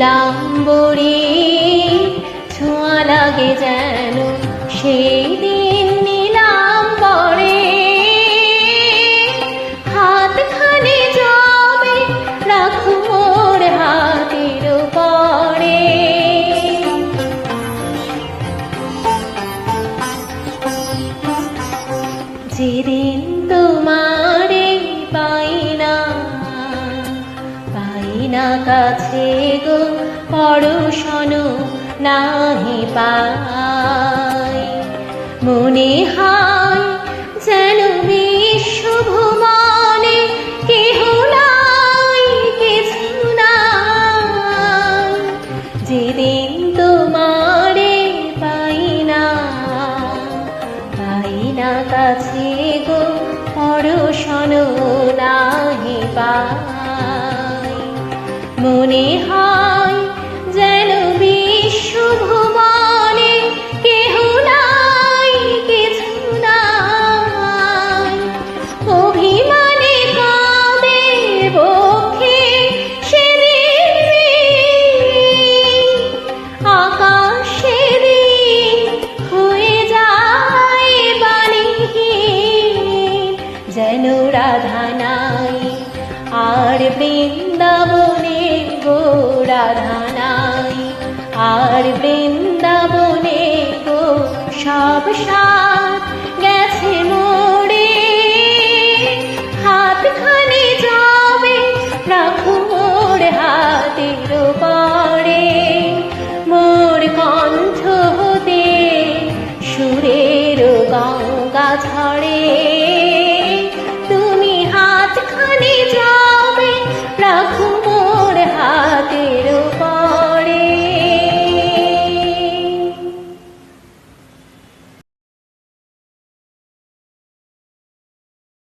নীলাম্বরে, ছোঁয়া লাগে যেন সেই দিন নীলাম্বরে। হাত খানে যাবে রাখো মোর হাতের পরে যেদিন তোমারে পাই না কাছে গো পরশন নাহি পাই। মনে হয় যেন বিশ্ব ভুবনে কেহ নাই, কিছু নাই। যেদিন তোমারে পাই না পাই না কাছে গো পরশন নাহি পাই। মনে হয় যেন বিশ্ব ভুবনে কেহ নাই, কিছু নাই। অভিমানে কাঁদে বক্ষে সেদিন আকাশে দিন হয়ে যায় বাণীহীন। যেন রাধা নাই আর বৃন্দাবনে গো রাধানাই আর বৃন্দাবনে গো সব সাত গেছে মোড়ে। হাতখানি যাবে, রাখো মোর হাতের পরে মোর কণ্ঠ হতে সুরের গঙ্গা ছড়ে